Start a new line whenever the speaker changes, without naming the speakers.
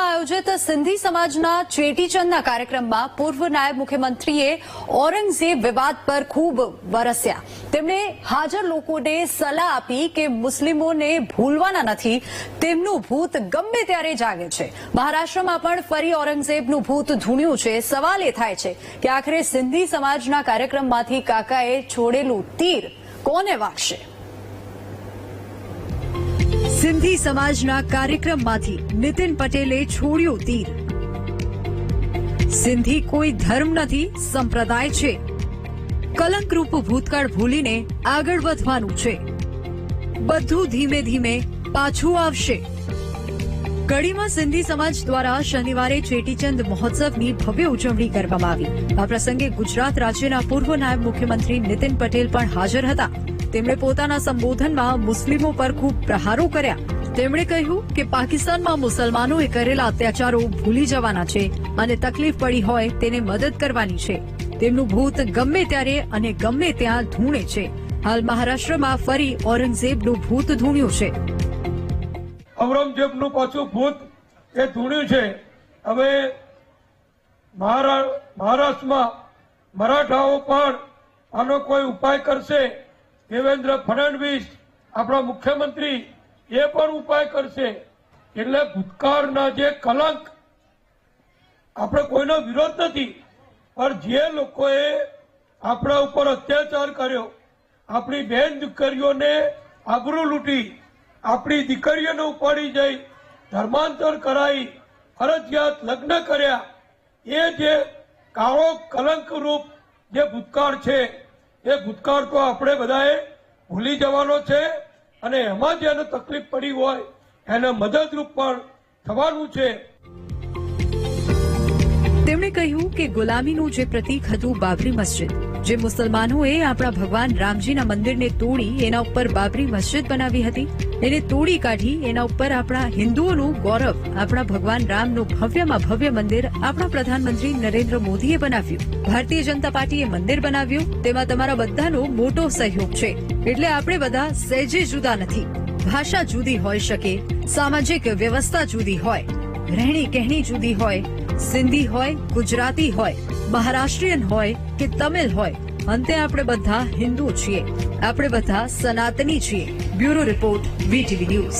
અમરેલીમાં આયોજિત સિંધી સમાજના ચેટીચંદના કાર્યક્રમમાં પૂર્વ નાયબ મુખ્યમંત્રીએ ઔરંગઝેબ વિવાદ પર ખૂબ વરસ્યા. તેમણે હાજર લોકોને સલાહ આપી કે મુસ્લિમોને ભૂલવાના નથી, તેમનું ભૂત ગમે ત્યારે જાગે છે. મહારાષ્ટ્રમાં પણ ફરી ઔરંગઝેબનું ભૂત ધૂણ્યું છે. સવાલ એ થાય છે કે આખરે સિંધી સમાજના કાર્યક્રમમાંથી કાકાએ છોડેલું તીર કોને વાગશે? સિંધી સમાજના કાર્યક્રમમાંથી નીતિન પટેલે છોડ્યું તીર. સિંધી કોઈ ધર્મ નથી, સંપ્રદાય છે. કલંકરૂપ ભૂતકાળ ભૂલીને આગળ વધવાનું છે. બધું ધીમે ધીમે પાછું આવશે. કડીમાં સિંધી સમાજ દ્વારા શનિવારે ચેટીચંદ મહોત્સવની ભવ્ય ઉજવણી કરવામાં આવી. આ પ્રસંગે ગુજરાત રાજ્યના પૂર્વ નાયબ મુખ્યમંત્રી નીતિન પટેલ પણ હાજર હતા. તેમણે પોતાના સંબોધનમાં મુસ્લિમો પર ખૂબ પ્રહારો કર્યા. તેમણે કહ્યું કે પાકિસ્તાનમાં મુસલમાનોએ કરેલા અત્યાચારો ભૂલી જવાના છે અને તકલીફ પડી હોય તેને મદદ કરવાની છે. તેમનું ભૂત ગમે ત્યારે અને ગમે ત્યાં ધૂણે છે. હાલ મહારાષ્ટ્રમાં ફરી ઔરંગઝેબનું ભૂત ધૂણ્યું છે.
ઔરંગઝેબનું પાછું ભૂત એ ધૂણ્યું છે. હવે મહારા- મહારાષ્ટ્રમાં મરાઠાઓ પણ આનો કોઈ ઉપાય કરશે? દેવેન્દ્ર ફડણવીસ આપણા મુખ્યમંત્રી એ પણ ઉપાય કરશે. એટલે ભૂતકાળના જે કલંક આપણે કોઈનો વિરોધ નથી, પણ જે લોકોએ આપણા ઉપર અત્યાચાર કર્યો, આપણી બેન દીકરીઓને આબરૂ લૂંટી, આપણી દીકરીઓને ઉપાડી જઈ, ધર્માંતર કરાઈ, ફરજિયાત લગ્ન કર્યા, એ જે કાળો કલંકરૂપ જે ભૂતકાળ છે એ ભૂતકાળ તો આપણે બધાએ ભૂલી જવાનો છે અને એમાં જેને તકલીફ પડી હોય, એને મદદરૂપ પણ થવાનું છે.
તેમણે કહ્યું કે ગુલામીનું જે પ્રતીક હતું બાબરી મસ્જિદ જે મુસલમાનોએ આપણા ભગવાન રામજીના મંદિરને તોડી એના ઉપર બાબરી મસ્જિદ બનાવી હતી. એને તોડી કાઢી એના ઉપર આપણા હિન્દુઓનું ગૌરવ, આપણા ભગવાન રામનું ભવ્યમાં ભવ્ય મંદિર આપણા પ્રધાનમંત્રી નરેન્દ્ર મોદીએ બનાવ્યું. ભારતીય જનતા પાર્ટીએ મંદિર બનાવ્યું. તેમાં તમારા બધાનો મોટો સહયોગ છે. એટલે આપણે બધા સહેજે જુદા નથી. ભાષા જુદી હોઈ શકે, સામાજિક વ્યવસ્થા જુદી હોય રહેણી કહેણી જુદી હોય સિંધી હોય, ગુજરાતી હોય, મહારાષ્ટ્રીયન હોય કે તમિલ હોય, અંતે આપણે બધા હિન્દુ છીએ. આપણે બધા સનાતની છીએ. Bureau report, VTV news.